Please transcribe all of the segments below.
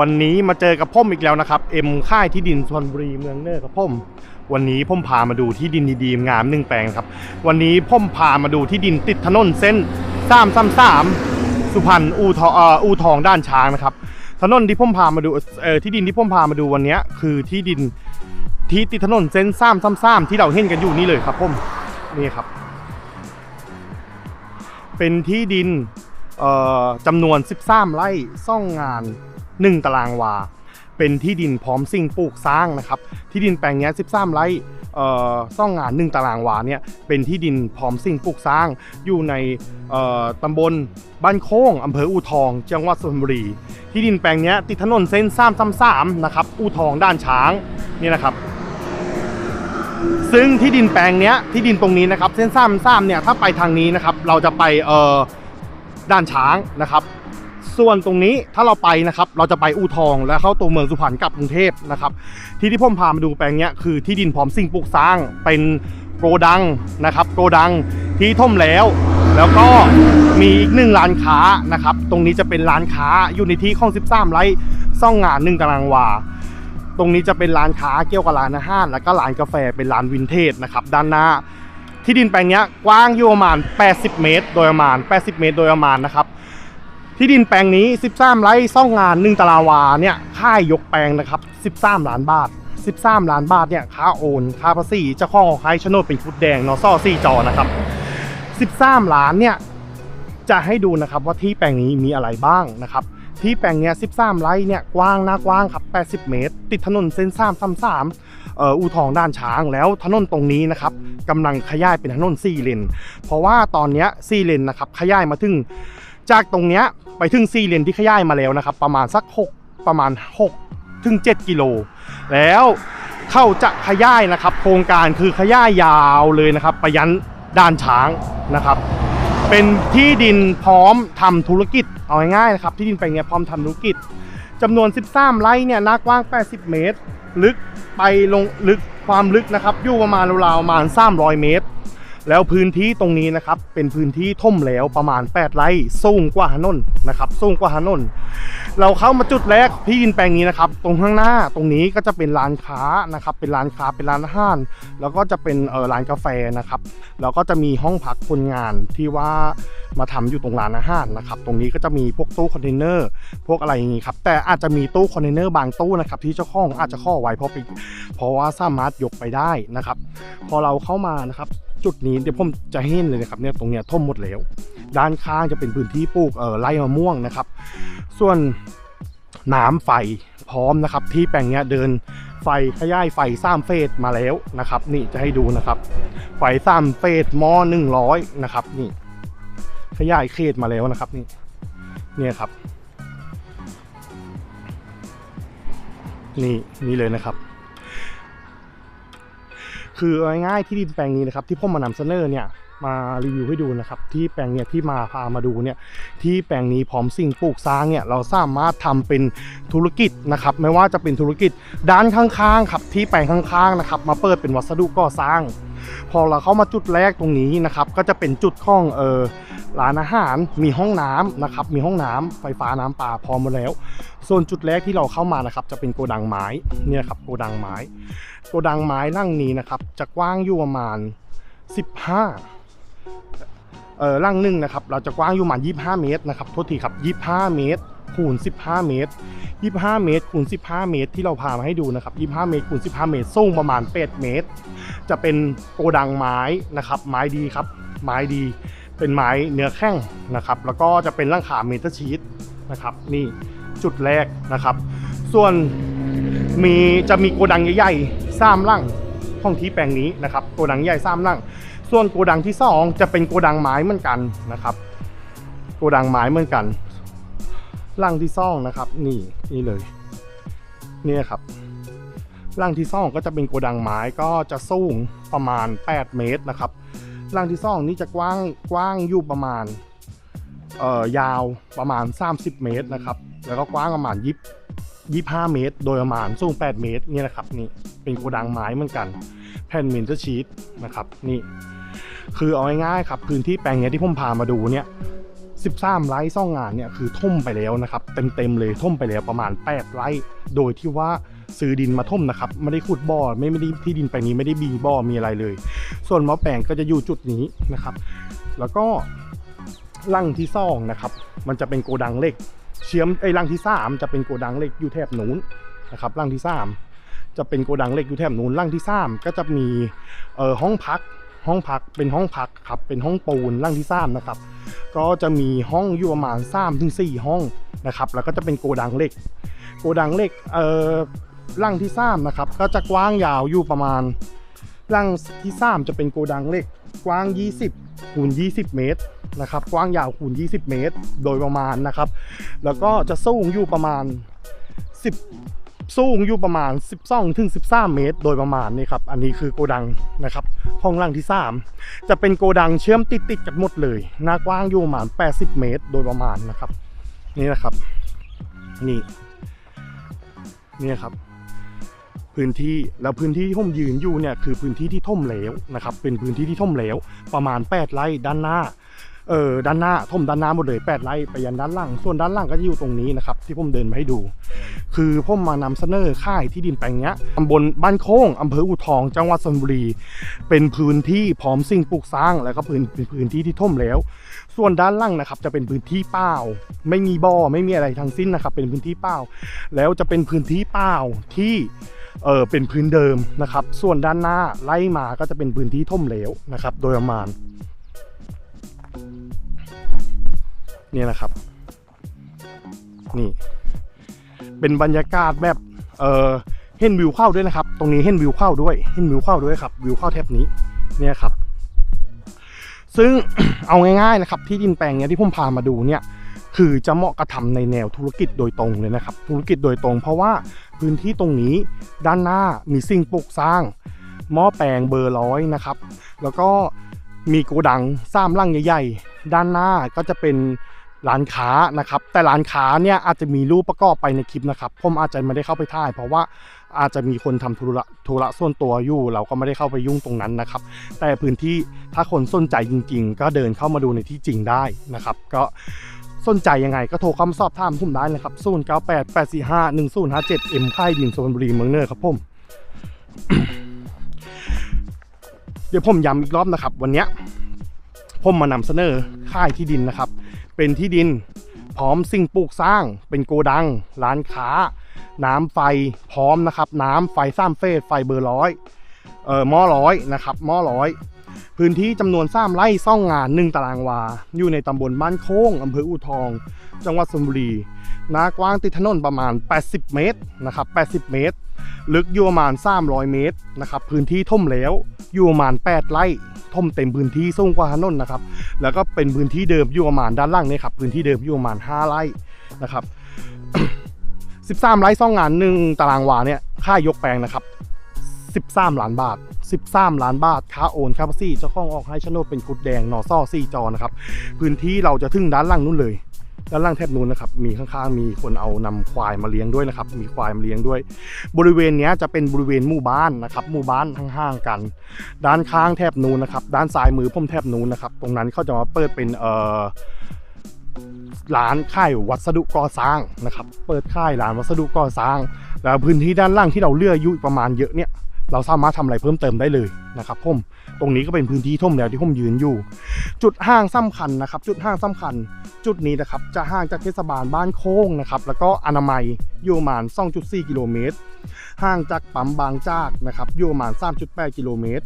วันนี้มาเจอกับพ่อมอีกแล้วนะครับเอ็มค่ายที่ดินชนบุรีเมืองเนอร์กับพ่อมวันนี้พ่อมพามาดูที่ดินดีๆงามหนึ่งแปลงครับ วันนี้พ่อมพามาดูที่ดินติดถนนเส้นสามสามสามสุพรรณอูทองอูทองด้านช้างนะครับถนนที่พ่อมพามาดูเออที่ดินที่พ่อมพามาดูวันนี้คือที่ดินที่ติดถนนเส้นสามสามสามที่เราเห็นกันอยู่นี่เลยครับพ่อมนี่ครับ เป็นที่ดินจำนวน 13 ไร่ซ่องงาน 1 ตารางวา เป็นที่ดินพร้อมสิ่งปลูกสร้างนะครับ ที่ดินแปลงนี้13 ไร่เอ่อซ่องงาน 1 ตารางวาเนี่ยเป็นที่ดินพร้อมสิ่งปลูกสร้าง อยู่ในอ่อตำบลบ้านโค้งอำเภออู่ทอง จังหวัดสุพรรณบุรี ที่ดินแปลงนี้ติดถนนเส้น333นะครับอู่ทองด้านช้างนี่นะครับซึ่งที่ดินแปลงเนี้ยที่ดินตรงนี้นะครับ เส้นซ้ำซ้ำเนี่ยถ้าไปทางนี้นะครับ เราจะไปเอ่อด้านช้างนะครับ ส่วนตรงนี้ถ้าเราไปนะครับ เราจะไปอู่ทองและเข้าตัวเมืองสุพรรณกลับกรุงเทพนะครับ ที่ที่ผมพามาดูแปลงนี้คือที่ดินพร้อมสิ่งปลูกสร้างเป็นโกดังนะครับโกดังที่ท่มแล้ว แล้วก็มีอีกหนึ่งร้านค้านะครับ ตรงนี้จะเป็นร้านค้าอยู่ในที่ของ 13 ไร่ซ่องงานหนึ่งตารางวาตรงนี้จะเป็นร้านค้าเกี่ยวกับร้านอาหารแล้วก็ร้านกาแฟเป็นร้านวินเทจนะครับด้านหน้าที่ดินแปลงนี้กว้างอยู่ประมาณ 80 เมตร โดยประมาณ 80 เมตร โดยประมาณนะครับ ที่ดินแปลงนี้ 13 ไร่ซ่องงาน 1 ตารางวาเนี่ยค่ายยกแปลงนะครับ 13 ล้านบาท 13 ล้านบาทเนี่ยค่าโอนค่าภาษีเจ้าของของใครโฉนดเป็นชุดแดงนอซ่อสี่จอนะครับ 13 ล้านเนี่ยจะให้ดูนะครับว่าที่แปลงนี้มีอะไรบ้างนะครับ ที่แปลงเนี้ย 13 ไร่เนี่ยกว้างหน้ากว้างครับ 80 เมตร ติดถนนเส้น3 3 3เอ่ออูทองด้านช้างแล้วถนนตรงนี้นะครับกำลังขยายเป็นถนน4เลนเพราะว่าตอนเนี้ย4เลนนะครับขยายมาถึง จากตรงเนี้ยไปถึง4เลนที่ขยายมาแล้วนะครับ ประมาณสัก 6 ประมาณ6ถึง7กิโล แล้วเข้าจะขยายนะครับ โครงการคือขยายยาวเลยนะครับไปยันด้านช้างนะครับ เป็นที่ดินพร้อมทำธุรกิจเอาง่ายๆนะครับ ที่ดินแปลงเนี้ยพร้อมทำธุรกิจจำนวน 13 ไร่เนี่ยหน้ากว้าง 80 เมตร ลึกไปลงลึกความลึกนะครับอยู่ประมาณราวๆประมาณ300 เมตร แล้วพื้นที่ตรงนี้นะครับเป็นพื้นที่ท่มแล้วประมาณ 8 ไร่สูงกว่าถนนนะครับสูงกว่าถนนเราเข้ามาจุดแรกที่ดินแปลงนี้นะครับ ตรงข้างหน้าตรงนี้ก็จะเป็นร้านค้านะครับเป็นร้านค้าเป็นร้านอาหารแล้วก็จะเป็นเออร้านกาแฟนะครับแล้วก็จะมีห้องพักคนงานที่ว่ามาทำอยู่ตรงร้านอาหารนะครับตรงนี้ก็จะมีพวกตู้คอนเทนเนอร์พวกอะไรอย่างงี้ครับแต่อาจจะมีตู้คอนเทนเนอร์บางตู้นะครับที่เจ้าของอาจจะข้อไว้เพราะไปเพราะว่าสามารถยกไปได้นะครับ พอเราเข้ามานะครับ จุดนี้เดี๋ยวผมจะเห็นเลยนะครับเนี่ยตรงเนี้ยท่มหมดแล้ว ด้านข้างจะเป็นพื้นที่ปลูกเอ่อไร่มะม่วงนะครับ ส่วนน้ำไฟพร้อมนะครับ ที่แปลงเนี้ยเดินไฟขยายไฟสามเฟสมาแล้วนะครับ นี่จะให้ดูนะครับ ไฟสามเฟสมอหนึ่งร้อยนะครับนี่ขยายเขตมาแล้วนะครับนี่เนี่ยครับ นี่นี่เลยนะครับ คือง่ายๆที่ดินแปลงนี้นะครับที่ผมมานำเสนอเนี่ยมารีวิวให้ดูนะครับที่แปลงเนี่ยที่มาพามาดูเนี่ยที่แปลงนี้พร้อมสิ่งปลูกสร้างเนี่ยเราสามารถทำเป็นธุรกิจนะครับไม่ว่าจะเป็นธุรกิจด้านข้างๆครับที่แปลงข้างๆนะครับมาเปิดเป็นวัสดุก่อสร้าง พอเราเข้ามาจุดแรกตรงนี้นะครับก็จะเป็นจุดของเออร้านอาหารมีห้องน้ำนะครับมีห้องน้ำไฟฟ้าน้ำประพร้อมมดแล้ว ส่วนจุดแรกที่เราเข้ามานะครับจะเป็นโกดังไม้เนี่ยครับโกดังไม้ โกดังไม้ร่างนี้นะครับ จะกว้างอยู่ประมาณ 15เอ่อร่างหนึ่งนะครับ เราจะกว้างอยู่ประมาณ 25 เมตรนะครับโทษทีครับ 25 เมตรคูณ 15 เมตร 25 เมตรคูณ 15 เมตร ที่เราพามาให้ดูนะครับ 25 เมตรคูณ 15 เมตร สูงประมาณ 8 เมตร จะเป็นโกดังไม้นะครับ ไม้ดีครับ ไม้ดี เป็นไม้เนื้อแข็งนะครับ แล้วก็จะเป็นร่างขาเมทัลชีตนะครับ นี่จุดแรกนะครับ ส่วนมีจะมีโกดังใหญ่ๆ สามล่างห้องที่แปลงนี้นะครับโกดังใหญ่สามล่าง ส่วนโกดังที่สองจะเป็นโกดังไม้เหมือนกันนะครับโกดังไม้เหมือนกันล่างที่สองนะครับ นี่นี่เลยเนี่ยครับร่างที่ซ่องก็จะเป็นโกดังไม้ก็จะสูงประมาณ 8 เมตรนะครับร่างที่ซ่องนี่จะกว้างกว้างอยู่ประมาณเอ่อยาวประมาณ 30 เมตรนะครับ แล้วก็กว้างประมาณ20 25 เมตร โดยประมาณสูง 8 เมตรเนี่ยนะครับนี่เป็นโกดังไม้เหมือนกัน แผ่นมินเตอร์ชีตนะครับนี่คือเอาง่ายๆครับพื้นที่แปลงเนี้ยที่ผมพามาดูเนี่ย13 ไร่ซ่องงานเนี่ยคือท่มไปแล้วนะครับเต็มๆเลยท่มไปแล้วประมาณ 8 ไร่โดยที่ว่าซื้อดินมาท่มนะครับไม่ได้ขุดบ่อไม่ไม่ได้ที่ดินแปลงนี้ไม่ได้บีบ่อมีอะไรเลย ส่วนมอแปลงก็จะอยู่จุดนี้นะครับ แล้วก็ลังที่ซ่องนะครับ มันจะเป็นโกดังเล็ก เชื่อมไอ้ลังที่สามจะเป็นโกดังเหล็กอยู่แถบนู้นนะครับลังที่สามจะเป็นโกดังเหล็กอยู่แถบนู้นลังที่สามก็จะมีเอ่อห้องพักห้องพักเป็นห้องพักครับเป็นห้องปูนลังที่สามนะครับก็จะมีห้องอยู่ประมาณ3ถึง4ห้องนะครับแล้วก็จะเป็นโกดังเหล็ก โกดังเหล็กเอ่อลังที่สามนะครับก็จะกว้างยาวอยู่ประมาณลังที่สามจะเป็นโกดังเหล็ก กว้าง 20คูณ20 เมตรนะครับ กว้างยาวคูณ20 เมตร โดยประมาณนะครับ แล้วก็จะสูงอยู่ประมาณ 10 สูงอยู่ประมาณ 12ถึง13 เมตร โดยประมาณนี่ครับ อันนี้คือโกดังนะครับห้องล่างที่ 3 จะเป็นโกดังเชื่อมติดติดๆกันหมดเลยหน้ากว้างอยู่ประมาณ 80 เมตร โดยประมาณนะครับ นี่นะครับ นี่ นี่ครับ พื้นที่แล้วพื้นที่ที่ผมยืนอยู่เนี่ยคือพื้นที่ที่ท่มเหลวนะครับเป็นพื้นที่ที่ท่มเหลวประมาณ 8 ไร่ด้านหน้าเออด้านหน้าท่มด้านหน้าหมดเลย8ไร่ไปยันด้านล่าง ส่วนด้านล่างก็จะอยู่ตรงนี้นะครับที่ผมเดินมาให้ดู คือผมมานำเสนอค่ายที่ดินแปลงเนี้ยตำบลบ้านโค้งอำเภออูทอง จังหวัดชลบุรี เป็นพื้นที่พร้อมสิ่งปลูกสร้าง แล้วก็พื้นเป็นพื้นที่ที่ท่มแล้ว ส่วนด้านล่างนะครับจะเป็นพื้นที่เปล่า ไม่มีบ่อไม่มีอะไรทั้งสิ้นนะครับเป็นพื้นที่เปล่า แล้วจะเป็นพื้นที่เปล่าที่ เออเป็นพื้นเดิมนะครับ ส่วนด้านหน้าไล่มาก็จะเป็นพื้นที่ท่มเหลวนะครับ โดยประมาณนี่นะครับ นี่ เป็นบรรยากาศแบบเออเห็นวิวเข้าด้วยนะครับ ตรงนี้เห็นวิวเข้าด้วยเห็นวิวเข้าด้วยครับ วิวเข้าแทบนี้เนี่ยครับ ซึ่งเอาง่ายๆนะครับ ที่ดินแปลงเนี้ยที่ผมพามาดูเนี่ย คือจะเหมาะกระทำในแนวธุรกิจโดยตรงเลยนะครับ ธุรกิจโดยตรง เพราะว่าพื้นที่ตรงนี้ด้านหน้ามีสิ่งปลูกสร้าง หม้อแปลงเบอร์ร้อยนะครับ แล้วก็มีโกดังสร้างล่างใหญ่ ๆ ด้านหน้าก็จะเป็นร้านค้านะครับ แต่ร้านค้าเนี่ยอาจจะมีรูปประกอบไปในคลิปนะครับผมอาจจะไม่ได้เข้าไปถ่าย เพราะว่าอาจจะมีคนทำธุระธุระส่วนตัวอยู่ เราก็ไม่ได้เข้าไปยุ่งตรงนั้นนะครับ แต่พื้นที่ถ้าคนสนใจจริง ๆ ก็เดินเข้ามาดูในที่จริงได้นะครับ ก็ สนใจยังไงก็โทรคำสอบถามผมได้เลยครับ0 9 8 8 4 5 1 0 5 7 M ค่ายดินโซนบุรีเมืองเนอร์ครับผม เดี๋ยวผมย้ำอีกรอบนะครับ วันนี้ผมมานำเสนอค่ายที่ดินนะครับ เป็นที่ดินพร้อมสิ่งปลูกสร้าง เป็นโกดัง ร้านค้า น้ำไฟพร้อมนะครับ น้ำไฟสามเฟสไฟเบอร์ร้อยเอ่อหม้อร้อยนะครับหม้อร้อย พื้นที่จำนวนสามไร่ซ่องงานหนึ่งตารางวา อยู่ในตำบลบ้านโค้งอำเภออูทอง จังหวัดชลบุรีหนากว้างติดถนนประมาณ 80 เมตรนะครับ 80 เมตร ลึกอยู่ประมาณ 300 เมตรนะครับ พื้นที่ท่มแล้วอยู่ประมาณ 8 ไร่ท่มเต็มพื้นที่สูงกว่าถนนนะครับ แล้วก็เป็นพื้นที่เดิมอยู่ประมาณด้านล่างเนี่ยครับ พื้นที่เดิมอยู่ประมาณ 5 ไร่นะครับ 13 ไร่ซ่องงานหนึ่งตารางวาเนี่ย ค่ายกแปลงนะครับ 13 ล้านบาท 13 ล้านบาทค่าโอนค่าภาษีเจ้าของออกให้โนดเป็นกุดแดงหนอซ่อซี่จอนะครับ พื้นที่เราจะถึงด้านล่างนู้นเลย ด้านล่างแทบนู้นนะครับ มีข้างๆ มีคนเอานำควายมาเลี้ยงด้วยนะครับ มีควายมาเลี้ยงด้วย บริเวณนี้จะเป็นบริเวณหมู่บ้านนะครับ หมู่บ้านห่างๆกัน ด้านข้างแทบนู้นนะครับ ด้านซ้ายมือผมแทบนู้นนะครับ ตรงนั้นเขาจะมาเปิดเป็นเอ่อร้านค่ายวัสดุก่อสร้างนะครับ เปิดค่ายร้านวัสดุก่อสร้าง แล้วพื้นที่ด้านล่างที่เราเลือกอยู่ประมาณเยอะเนี่ย เราสามารถทำอะไรเพิ่มเติมได้เลยนะครับผมตรงนี้ก็เป็นพื้นที่ท่มแล้วที่ผมยืนอยู่ จุดห้างสำคัญนะครับ จุดห้างสำคัญ จุดนี้นะครับจะห่างจากเทศบาลบ้านโค้งนะครับแล้วก็อนามัยอยู่ประมาณ 2.4 กิโลเมตรห่างจากปั๊มบางจากนะครับอยู่ประมาณ 3.8 กิโลเมตร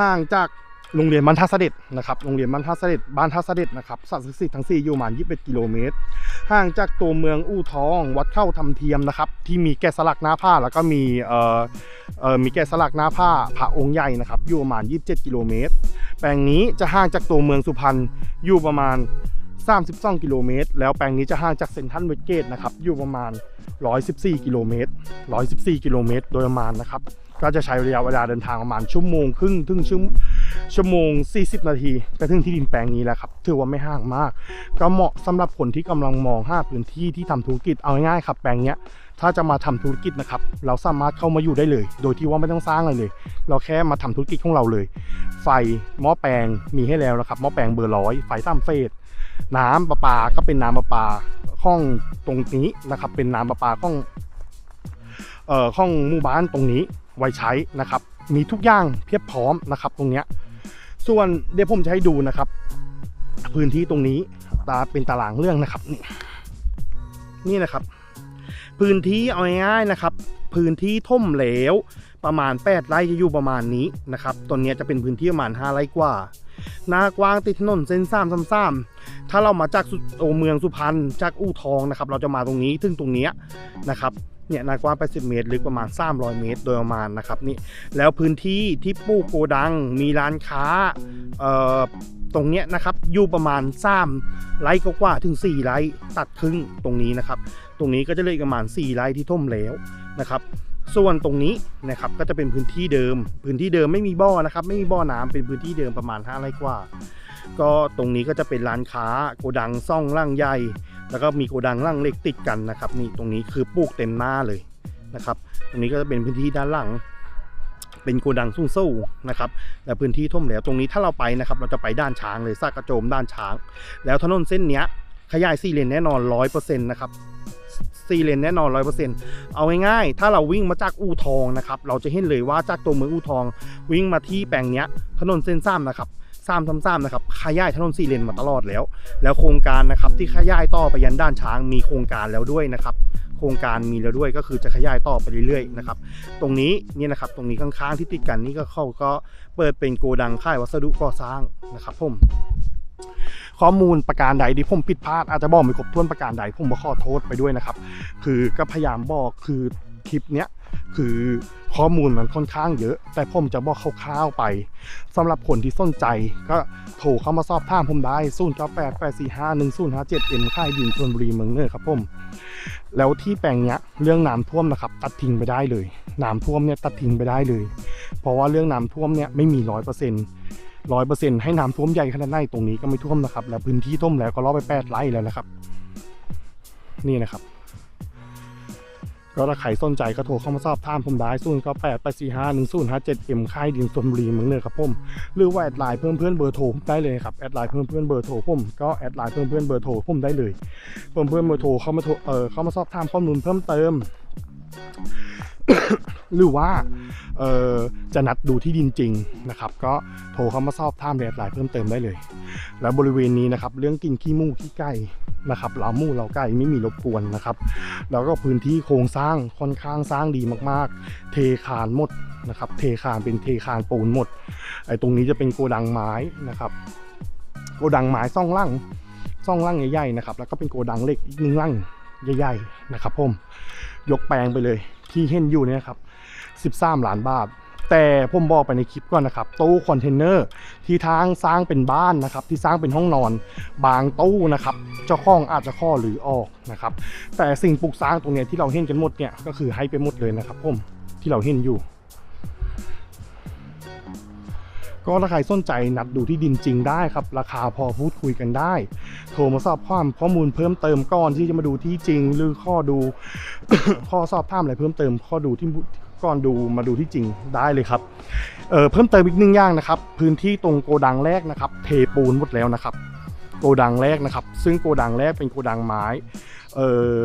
ห่างจาก โรงเรียนบ้านท่าเสด็จนะครับโรงเรียนบ้านท่าเสด็จบ้านท่าเสด็จนะครับสัตว์ศักดิ์สิทธิ์ทั้ง 4 อยู่ประมาณ21กิโลเมตรห่างจากตัวเมืองอู่ทอง วัดเข้าทำเทียมนะครับ ที่มีแกะสลักหน้าผ้าแล้วก็มีเอ่อเอ่อมีแกะสลักหน้าผ้าพระองค์ใหญ่นะครับอยู่ประมาณ 27 กิโลเมตร แปลงนี้จะห่างจากตัวเมืองสุพรรณอยู่ประมาณ 32 กิโลเมตร แล้วแปลงนี้จะห่างจากเซ็นทรัลเวสเกตนะครับอยู่ประมาณ 114 กิโลเมตร 114 กิโลเมตร โดยประมาณนะครับก็จะใช้ระยะเวลาเดินทางประมาณชั่วโมงครึ่งถึงชั่ว ชั่วโมง 40 นาทีก็ถึงที่ดินแปลงนี้แล้วครับ ถือว่าไม่ห่างมาก ก็เหมาะสำหรับคนที่กำลังมองหาพื้นที่ที่ทำธุรกิจเอาง่ายๆครับแปลงเนี้ยถ้าจะมาทำธุรกิจนะครับ เราสามารถเข้ามาอยู่ได้เลย โดยที่ว่าไม่ต้องสร้างอะไรเลย เราแค่มาทำธุรกิจของเราเลย ไฟหม้อแปลงมีให้แล้วนะครับหม้อแปลงเบอร์ร้อยไฟตามเฟสน้ำประปาก็เป็นน้ำประปาห้องตรงนี้นะครับ เป็นน้ำประปาห้องเอ่อห้องหมู่บ้านตรงนี้ไว้ใช้นะครับ มีทุกอย่างเพียบพร้อมนะครับ ตรงเนี้ยส่วนเดี๋ยวผมจะให้ดูนะครับ พื้นที่ตรงนี้ตาเป็นตารางเรื่องนะครับนี่นี่นะครับ พื้นที่เอาง่ายๆนะครับ พื้นที่ท่มเหลวประมาณ 8 ไร่จะอยู่ประมาณนี้นะครับตัวเนี้จะเป็นพื้นที่ประมาณ 5 ไร่กว่า หน้ากว้างติดถนนเส้นสามสามสามถ้าเรามาจากโอเมืองสุพรรณจากอู่ทองนะครับ เราจะมาตรงนี้ถึงตรงเนี้ยนะครับ เนี่ยหนากว้าง80 เมตร ลึกประมาณ 300 เมตร โดยประมาณนะครับนี่แล้วพื้นที่ที่ปลูกโกดังมีร้านค้าเอ่อตรงเนี้ยนะครับอยู่ประมาณ3ไร่กว่าถึง 4 ไร่ตัดครึ่งตรงนี้นะครับ ตรงนี้ก็จะเลยประมาณ 4 ไร่ที่ท่มแล้วนะครับส่วนตรงนี้นะครับก็จะเป็นพื้นที่เดิม พื้นที่เดิมไม่มีบ่อนะครับไม่มีบ่อน้ำเป็นพื้นที่เดิมประมาณ5ไร่กว่า ก็ตรงนี้ก็จะเป็นร้านค้าโกดังซ่องล่างใหญ่ แล้วก็มีโกดังล่างเล็กติดกันนะครับนี่ตรงนี้คือปลูกเต็มหน้าเลยนะครับ ตรงนี้ก็จะเป็นพื้นที่ด้านหลัง เป็นโกดังสูงสู้นะครับและพื้นที่ท่วมแล้วตรงนี้ถ้าเราไปนะครับ เราจะไปด้านช้างเลยซากกระโจมด้านช้าง แล้วถนนเส้นเนี้ยขยายสี่เลนแน่นอนร้อยเปอร์เซ็นต์นะครับสี่เลนแน่นอนร้อยเปอร์เซ็นต์เอาง่ายๆถ้าเราวิ่งมาจากอู่ทองนะครับ เราจะเห็นเลยว่าจากตัวเมืองอู่ทอง วิ่งมาที่แปลงเนี้ยถนนเส้นซ้ำนะครับ ซ้ำซ้ำซ้ำนะครับขยายถนนสี่เลนมาตลอดแล้ว แล้วโครงการนะครับที่ขยายต่อไปยันด้านช้างมีโครงการแล้วด้วยนะครับโครงการมีแล้วด้วยก็คือจะขยายต่อไปเรื่อยๆนะครับตรงนี้เนี่ยนะครับตรงนี้ข้างๆที่ติดกันนี่ก็เขาก็เปิดเป็นโกดังค่ายวัสดุก่อสร้างนะครับผมข้อมูลประการใดที่ผมผิดพลาดอาจจะบอกไม่ครบถ้วนประการใดผมขอโทษไปด้วยนะครับ คือก็พยายามบอกคือคลิปเนี้ย คือข้อมูลมันค่อนข้างเยอะ แต่ผมจะบอกคร่าวๆไปสำหรับคนที่สนใจ ก็โทรเข้ามาสอบถามผมได้ 0 9 8 8 4 5 1 0 5 7 M ค่ายดินชลบุรีเมืองเนิร์ครับผมแล้วที่แปลงเนี้ยเรื่องน้ำท่วมนะครับ ตัดทิ้งไปได้เลยน้ำท่วมเนี่ยตัดทิ้งไปได้เลย เพราะว่าเรื่องน้ำท่วมเนี่ยไม่มีร้อยเปอร์เซ็นต์ร้อยเปอร์เซ็นต์ให้น้ำท่วมใหญ่ขนาดไหนตรงนี้ก็ไม่ท่วมนะครับ แล้วพื้นที่ท่วมแล้วก็รอบไปแปดไร่แล้วนะครับ นี่นะครับ ก็ถ้าใครสนใจก็โทรเข้ามาสอบถามผมได้ศูนย์ก็แปดแปดสี่ห้าหนึ่งศูนย์ห้าเจ็ดเอ็มค่ายดินชลบุรีเมืองเนิร์ครับผมหรือว่าแอดไลน์เพิ่มเพื่อนเบอร์โทรได้เลยครับแอดไลน์เพิ่มเพื่อนเบอร์โทรผมก็แอดไลน์เพิ่มเพื่อนเบอร์โทรผมได้เลยเพิ่มเพื่อนเบอร์โทรเข้ามาโทรเออเข้ามาสอบถามข้อมูลเพิ่มเติม หรือว่าเออจะนัดดูที่ดินจริงนะครับ ก็โทรเข้ามาสอบถามแอดไลน์เพิ่มเติมได้เลย แล้วบริเวณนี้นะครับเรื่องกินขี้มูกขี้ไก่นะครับเหลามูเหลาไก่ไม่มีรบกวนนะครับ แล้วก็พื้นที่โครงสร้างค่อนข้างสร้างดีมากๆ เทคานหมดนะครับ เทคานเป็นเทคานปูนหมดไอ้ตรงนี้จะเป็นโกดังไม้นะครับ โกดังไม้ซ่องล่างซ่องล่างใหญ่ๆนะครับ แล้วก็เป็นโกดังเหล็กอีกหนึ่งล่างใหญ่ๆนะครับผมยกแปลงไปเลยที่เห็นอยู่เนี่ยครับ 13 ล้านบาท แต่ผมบอกไปในคลิปก่อนนะครับ ตู้คอนเทนเนอร์ที่ทางสร้างเป็นบ้านนะครับ ที่สร้างเป็นห้องนอน บางตู้นะครับ เจ้าของอาจจะข้อหรือออกนะครับ แต่สิ่งปลูกสร้างตรงนี้ที่เราเห็นกันหมดเนี่ยก็คือให้ไปหมดเลยนะครับผมที่เราเห็นอยู่ก็ถ้าใครสนใจนัดดูที่ดินจริงได้ครับ ราคาพอพูดคุยกันได้ โทรมาสอบความข้อมูลเพิ่มเติมก่อนที่จะมาดูที่จริง หรือข้อดู ข้อสอบถามอะไรเพิ่มเติมข้อดูที่ ก่อนดูมาดูที่จริงได้เลยครับเเพิ่มเติมอีกหนึ่งอย่างนะครับ พื้นที่ตรงโกดังแรกนะครับ เทปูนหมดแล้วนะครับ โกดังแรกนะครับ ซึ่งโกดังแรกเป็นโกดังไม้เออ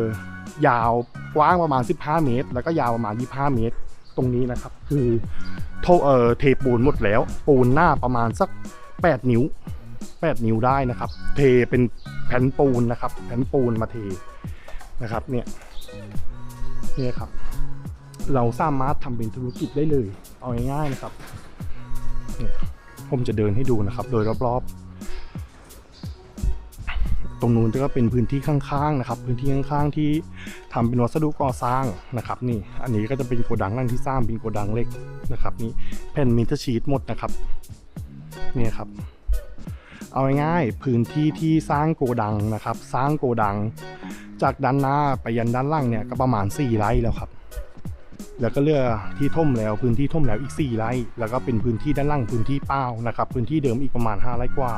ยาวกว้างประมาณ 15 เมตร แล้วก็ยาวประมาณ 25 เมตร ตรงนี้นะครับ คือโทเออเทปูนหมดแล้ว ปูนหน้าประมาณสัก 8 นิ้ว 8 นิ้วได้นะครับ เทเป็นแผ่นปูนนะครับ แผ่นปูนมาเทนะครับ เนี่ย เนี่ยครับ เราสามารถทำเป็นธุรกิจได้เลย เอาง่ายๆนะครับ ผมจะเดินให้ดูนะครับ โดยรอบๆ ตรงนู้นก็เป็นพื้นที่ข้างๆนะครับ พื้นที่ข้างๆที่ทำเป็นวัสดุก่อสร้างนะครับ นี่ อันนี้ก็จะเป็นโกดังนั่งที่สร้างเป็นโกดังเล็กนะครับ นี่แผ่นมิเตอร์ชีตหมดนะครับเนี่ยครับเอาง่ายๆพื้นที่ที่สร้างโกดังนะครับ สร้างโกดัง จากด้านหน้าไปยันด้านล่างเนี่ยก็ประมาณ 4 ไร่แล้วครับ แล้วก็เลือกที่ท่มแล้วพื้นที่ท่มแล้วอีก 4 ไร่แล้วก็เป็นพื้นที่ด้านล่างพื้นที่เป้านะครับ พื้นที่เดิมอีกประมาณ 5 ไร่กว่า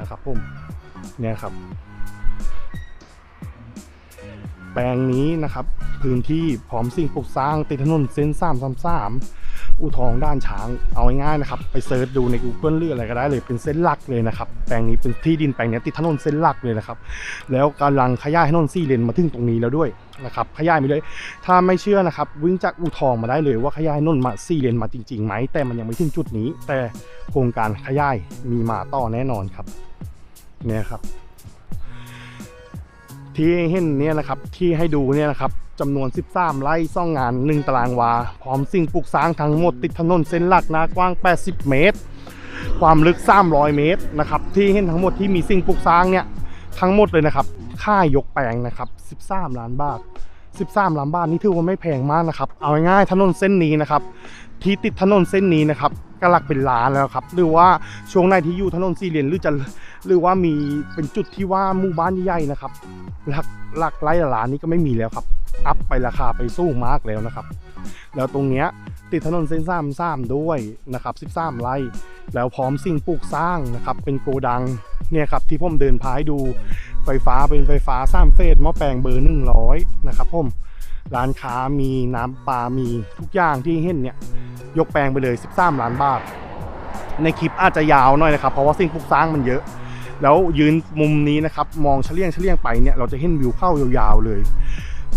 นะครับผมเนี่ยครับ แปลงนี้นะครับ พื้นที่พร้อมสิ่งปลูกสร้างติดถนนเส้นสามสามสาม อู่ทองด้านช้างเอาง่ายๆนะครับไปเซิร์ชดูใน Google หรืออะไรก็ได้เลยเป็นเส้นหลักเลยนะครับแปลงนี้เป็นที่ดินแปลงนี้ติดถนนเส้นหลักเลยนะครับแล้วกำลังขยายถนนสี่เลนมาถึงตรงนี้แล้วด้วยนะครับขยายไปเลย ถ้าไม่เชื่อนะครับวิ่งจากอู่ทองมาได้เลยว่าขยายนนมาสี่เลนมาจริงๆไหมแต่มันยังไม่ถึงจุดนี้ แต่โครงการขยายมีมาต่อแน่นอนครับเนี่ยครับที่เห็นเนี่ยนะครับที่ให้ดูเนี่ยนะครับ จำนวน 13 ไร่ซ่องงาน 1 ตารางวา พร้อมสิ่งปลูกสร้างทั้งหมดติดถนนเส้นหลักหนากว้าง 80 เมตร ความลึก 300 เมตรนะครับ ที่เห็นทั้งหมดที่มีสิ่งปลูกสร้างเนี่ย ทั้งหมดเลยนะครับ ค่ายกแปลงนะครับ 13 ล้านบาท 13 ล้านบาทนี่ถือว่าไม่แพงมากนะครับ เอาง่ายๆถนนเส้นนี้นะครับ ที่ติดถนนเส้นนี้นะครับก็หลักเป็นล้านแล้วครับ หรือว่าช่วงไหนที่อยู่ถนนสี่เลนหรือจะหรือว่ามีเป็นจุดที่ว่าหมู่บ้านใหญ่ๆนะครับหลักหลักไร่ละล้านนี้ก็ไม่มีแล้วครับ อัพไปราคาไปสู้มาร์กแล้วนะครับ แล้วตรงเนี้ยติดถนนเส้นสามสามด้วยนะครับ13ไร่แล้วพร้อมสิ่งปลูกสร้างนะครับ เป็นโกดังเนี่ยครับที่ผมเดินพายดูไฟฟ้าเป็นไฟฟ้าสามเฟสหม้อแปลงเบอร์ 100 นะครับผมร้านค้ามีน้ำปลามีทุกอย่างที่เห็นเนี่ยยกแปลงไปเลย 13 ล้านบาท ในคลิปอาจจะยาวหน่อยนะครับ เพราะว่าสิ่งปลูกสร้างมันเยอะ แล้วยืนมุมนี้นะครับ มองเฉลี่ยงเฉลี่ยงไปเนี่ยเราจะเห็นวิวเข้ายาวๆเลย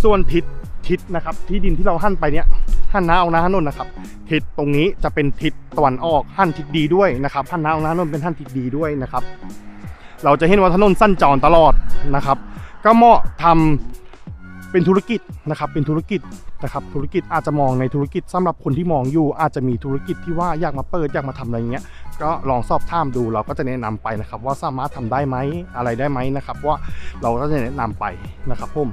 ส่วนทิศทิศนะครับที่ดินที่เราหั่นไปเนี่ยหั่นน้าเอาหน้าถนนนะครับ ทิศตรงนี้จะเป็นทิศตะวันออกหั่นทิศดีด้วยนะครับหั่นน้าเอาหน้าถนนเป็นหั่นทิศดีด้วยนะครับ เราจะเห็นว่าถนนสั้นจรตลอดนะครับ ก็เหมาะทำเป็นธุรกิจนะครับเป็นธุรกิจนะครับธุรกิจอาจจะมองในธุรกิจสำหรับคนที่มองอยู่ อาจจะมีธุรกิจที่ว่าอยากมาเปิดอยากมาทำอะไรเงี้ยก็ลองสอบถามดูเราก็จะแนะนำไปนะครับ ว่าสามารถทำได้ไหมอะไรได้ไหมนะครับ ว่าเราก็จะแนะนำไปนะครับผม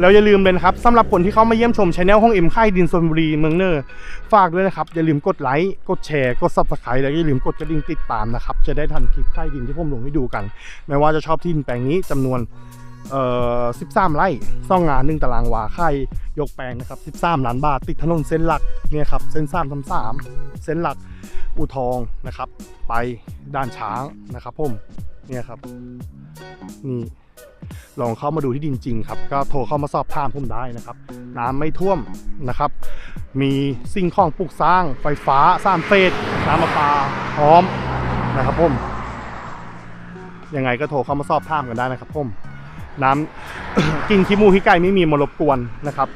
แล้วอย่าลืมเลยนะครับสำหรับคนที่เข้ามาเยี่ยมชมช anel ห้องเอ็มค่ายดินซนบุรีเมืองเนอร์ฝากด้วยนะครับ อย่าลืมกดไลค์กดแชร์กด subscribe แล้วอย่าลืมกดกระดิ่งติดตามนะครับ จะได้ทันคลิปค่ายดินที่ผมลงให้ดูกัน ไม่ว่าจะชอบที่ดินแปลงนี้จำนวนเอ่อ13 ไร่ซ่องงานหนึ่งตารางวาค่ายยกแปลงนะครับ 13 ล้านบาท ติดถนนเส้นหลักเนี่ยครับเส้น3 3 3เส้นหลักอู่ทองนะครับ ไปด้านช้างนะครับผมเนี่ยครับนี่ ลองเข้ามาดูที่ดินจริงครับ ก็โทรเข้ามาสอบถามผมได้นะครับ น้ำไม่ท่วมนะครับ มีสิ่งของปลูกสร้างไฟฟ้าสร้ามเฟสน้ำประปาพร้อมนะครับผมยังไงก็โทรเข้ามาสอบถามกันได้นะครับผมน้ำกินขี้มูกขี้ไก่ไม่มีมารบกวนนะครับ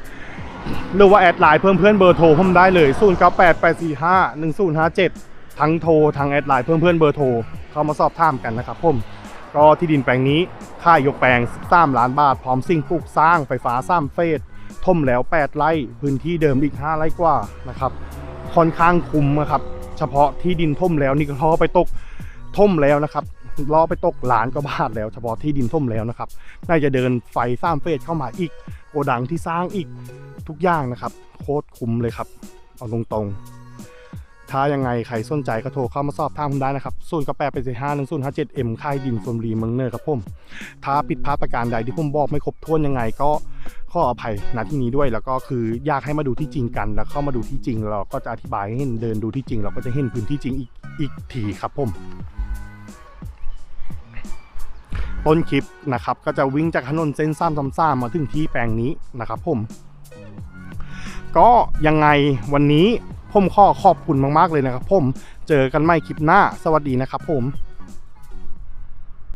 หรือว่าแอดไลน์เพิ่มเพื่อนเบอร์โทรผมได้เลย 0 9 8 8 4 5 1 0 5 7 ทั้งโทรทั้งแอดไลน์เพิ่มเพื่อนเบอร์โทรเข้ามาสอบถามกันนะครับผม ก็ที่ดินแปลงนี้ค่ายยกแปลง13ล้านบาท พร้อมสิ่งปลูกสร้างไฟฟ้าสามเฟสท่มแล้ว 8 ไร่พื้นที่เดิมอีก 5 ไร่กว่านะครับค่อนข้างคุ้มนะครับ เฉพาะที่ดินท่มแล้วนี่ก็ล้อไปตกท่มแล้วนะครับล้อไปตกล้านกว่าบาทแล้ว เฉพาะที่ดินท่มแล้วนะครับน่าจะเดินไฟสร้ามเฟสเข้ามาอีกโกดังที่สร้างอีกทุกอย่างนะครับ โคตรคุ้มเลยครับ เอาตรงๆ ถ้ายังไงใครสนใจก็โทรเข้ามาสอบถามผมได้นะครับ0 9 8 8 5 1 0 5 7 M ค่ายดินฟมรีเมืองเนอร์ครับผมถ้าผิดพลาดประการใดที่ผมบอกไม่ครบถ้วนยังไงก็ขออภัยณที่นี้ด้วยแล้วก็คืออยากให้มาดูที่จริงกัน แล้วเข้ามาดูที่จริงเราก็จะอธิบายให้เห็นเดินดูที่จริง เราก็จะเห็นพื้นที่จริงอีกอีกทีครับผมต้นคลิปนะครับก็จะวิ่งจากถนนเส้นซ้ำซ้ำๆมาถึงที่แปลงนี้นะครับผม ก็ยังไงวันนี้ ผมขอขอบคุณมากๆเลยนะครับผมเจอกันใหม่คลิปหน้า สวัสดีนะครับผม